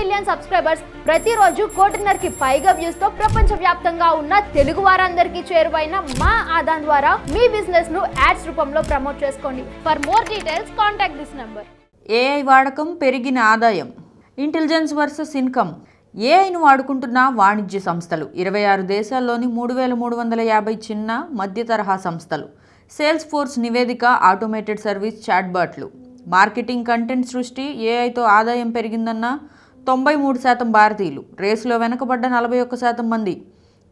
Million subscribers ప్రతిరోజు కోటిన్నరకి పైగా వ్యూస్తో ప్రపంచ వ్యాప్తంగా ఉన్న తెలుగు వారందరికీ చేరువైన మా ఆదాన్ ద్వారా మీ బిజినెస్ను యాడ్స్ రూపంలో ప్రమోట్ చేసుకోండి. For more details contact this number AI వాడకం పెరిగిన ఆదాయం. ఇంటెలిజెన్స్ వర్సెస్ ఇన్కమ్ ఏఐను వాడుకుంటున్న వాణిజ్య సంస్థలు. ఇరవై ఆరు దేశాల్లోని మూడు వేల మూడు వందల యాభై చిన్న మధ్య తరహా సంస్థలు. సేల్స్ ఫోర్స్ నివేదిక ఆటోమేటెడ్ సర్వీస్ చాట్బాట్లు మార్కెటింగ్ కంటెంట్ సృష్టి ఏఐతో ఆదాయం పెరిగిందన్న తొంభై మూడు శాతం భారతీయులు. రేసులో వెనుకబడ్డ నలభై ఒక్క శాతం మంది.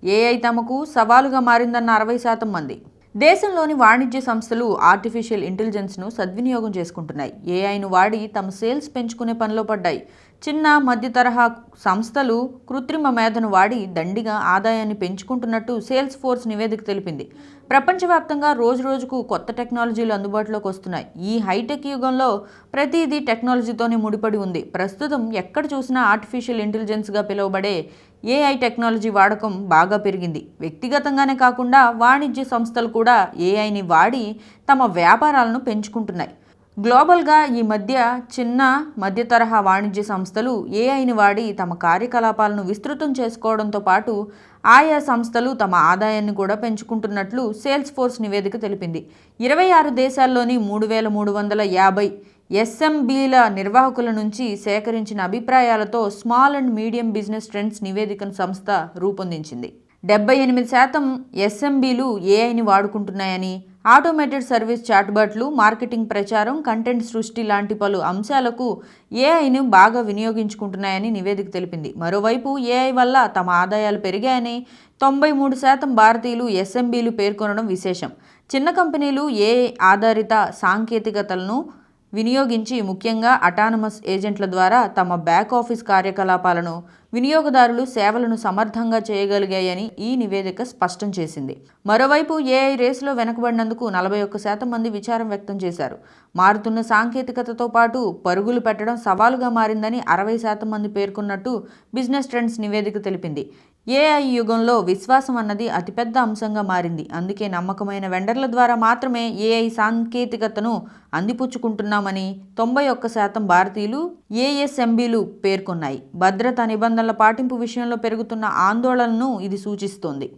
ఏఐ తమకు సవాలుగా మారిందన్న అరవై శాతం మంది. దేశంలోని వాణిజ్య సంస్థలు ఆర్టిఫిషియల్ ఇంటెలిజెన్స్ను సద్వినియోగం చేసుకుంటున్నాయి. ఏఐను వాడి తమ సేల్స్ పెంచుకునే పనిలో పడ్డాయి. చిన్న మధ్య తరహా సంస్థలు కృత్రిమ మేధను వాడి దండిగా ఆదాయాన్ని పెంచుకుంటున్నట్టు సేల్స్ ఫోర్స్ నివేదిక తెలిపింది. ప్రపంచవ్యాప్తంగా రోజు రోజుకు కొత్త టెక్నాలజీలు అందుబాటులోకి వస్తున్నాయి. ఈ హైటెక్ యుగంలో ప్రతిదీ టెక్నాలజీతోనే ముడిపడి ఉంది. ప్రస్తుతం ఎక్కడ చూసినా ఆర్టిఫిషియల్ ఇంటెలిజెన్స్గా పిలువబడే ఏఐ టెక్నాలజీ వాడకం బాగా పెరిగింది. వ్యక్తిగతంగానే కాకుండా వాణిజ్య సంస్థలు కూడా ఏఐని వాడి తమ వ్యాపారాలను పెంచుకుంటున్నాయి. గ్లోబల్గా ఈ మధ్య చిన్న మధ్య తరహా వాణిజ్య సంస్థలు ఏఐని వాడి తమ కార్యకలాపాలను విస్తృతం చేసుకోవడంతో పాటు ఆయా సంస్థలు తమ ఆదాయాన్ని కూడా పెంచుకుంటున్నట్లు సేల్స్ ఫోర్స్ నివేదిక తెలిపింది. ఇరవై ఆరు దేశాల్లోని మూడు వేల మూడు వందల యాభై ఎస్ఎంబీల నిర్వాహకుల నుంచి సేకరించిన అభిప్రాయాలతో small and medium business trends నివేదికను సంస్థ రూపొందించింది. డెబ్బై ఎనిమిది శాతం ఎస్ఎంబీలు ఏఐని వాడుకుంటున్నాయని ఆటోమేటెడ్ సర్వీస్ చాట్బాట్లు మార్కెటింగ్ ప్రచారం కంటెంట్ సృష్టి లాంటి పలు అంశాలకు ఏఐను బాగా వినియోగించుకుంటున్నాయని నివేదిక తెలిపింది. మరోవైపు ఏఐ వల్ల తమ ఆదాయాలు పెరిగాయని తొంభై మూడు శాతం భారతీయులు ఎస్ఎంబీలు పేర్కొనడం విశేషం. చిన్న కంపెనీలు ఏఐ ఆధారిత సాంకేతికతలను వినియోగించి ముఖ్యంగా అటానమస్ ఏజెంట్ల ద్వారా తమ బ్యాక్ ఆఫీస్ కార్యకలాపాలను వినియోగదారులు సేవలను సమర్థంగా చేయగలిగాయని ఈ నివేదిక స్పష్టం చేసింది. మరోవైపు ఏఐ రేసులో వెనకబడినందుకు నలభై ఒక్క శాతం మంది విచారం వ్యక్తం చేశారు. మారుతున్న సాంకేతికతతో పాటు పరుగులు పెట్టడం సవాలుగా మారిందని అరవై శాతం మంది పేర్కొన్నట్టు బిజినెస్ ట్రెండ్స్ నివేదిక తెలిపింది. ఏఐ యుగంలో విశ్వాసం అన్నది అతిపెద్ద అంశంగా మారింది. అందుకే నమ్మకమైన వెండర్ల ద్వారా మాత్రమే ఏఐ సాంకేతికతను అందిపుచ్చుకుంటున్నామని తొంభై ఒక్క శాతం భారతీయులు ఏఎస్ఎంబీలు పేర్కొన్నాయి. భద్రతా నిబంధనల పాటింపు విషయంలో పెరుగుతున్న ఆందోళనను ఇది సూచిస్తోంది.